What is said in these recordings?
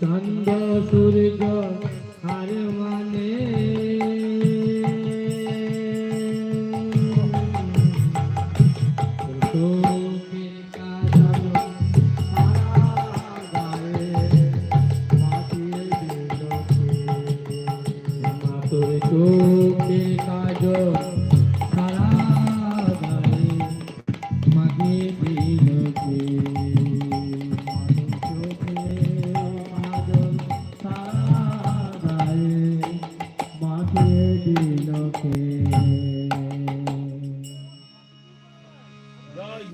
চন্দ্র সূর্য আর মানে? চোখে কাজ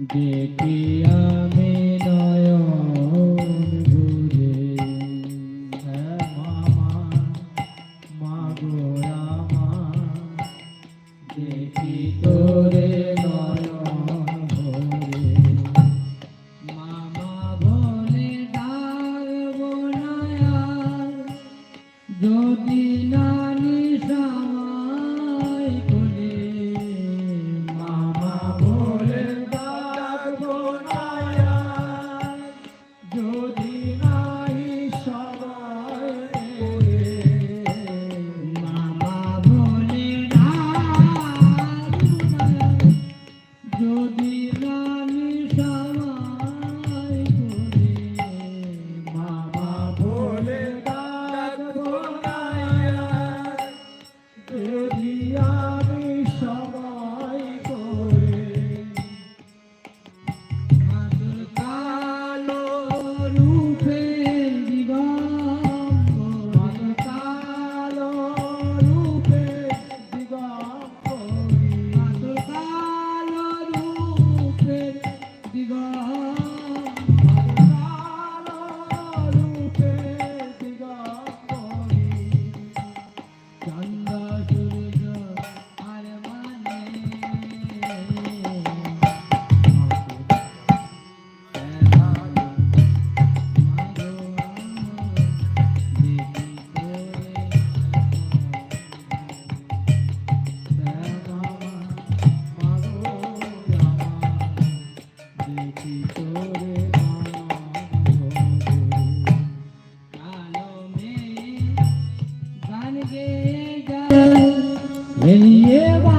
দেখি আমি নয়ন ভুলে। হ্যাঁ, মামা মাগো রামা দেখি তোরে। வெளியே வா